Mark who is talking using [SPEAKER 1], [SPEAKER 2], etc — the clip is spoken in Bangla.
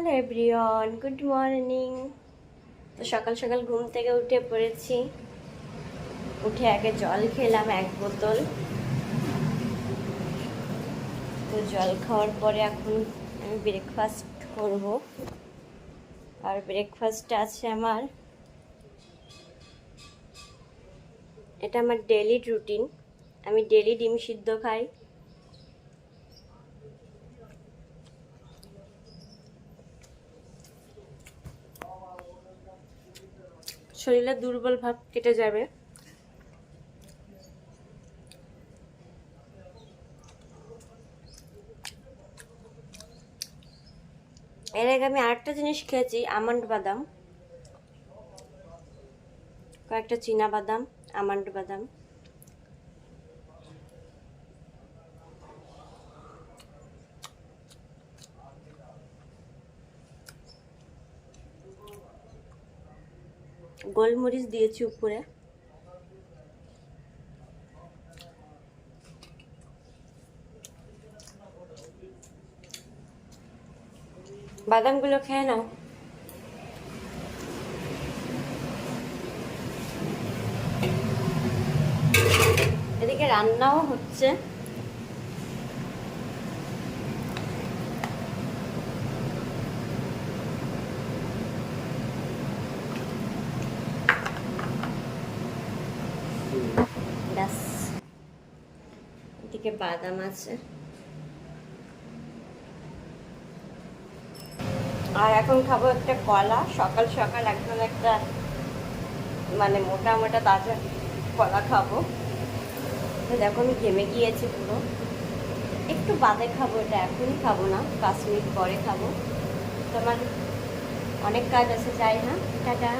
[SPEAKER 1] হ্যালো এভরিওয়ান গুড মর্নিং তো সকাল সকাল ঘুম থেকে উঠে পড়েছি। উঠে আগে জল খেলাম এক বোতল। তো জল খাওয়ার পরে এখন আমি ব্রেকফাস্ট করব। আর ব্রেকফাস্ট আছে আমার। এটা আমার ডেলি রুটিন আমি ডেলি ডিম সিদ্ধ খাই। শরীরে দুর্বল ভাব কেটে যাবে। এর আগে আমি আরেকটা জিনিস খেয়েছি, আমন্ড বাদাম। কয়েকটা চীনা বাদাম, আমন্ড বাদাম। গোলমরিচ দিয়েছি উপরে। বাদামগুলো খেয়ে নাও। এদিকে রান্নাও হচ্ছে। ব্যাস এদিকে বাদাম আছে। আর এখন খাব একটা কলা। সকাল সকাল একদম একটা মানে মোটা মোটা তাজা কলা খাব। দেখো আমি ঘেমে গিয়েছি পুরো। একটু বাদে খাব এটা, এখনই খাব না। পাঁচ মিনিট পরে খাব। তোমার অনেক কাজ আছে, যাই না। টাটা।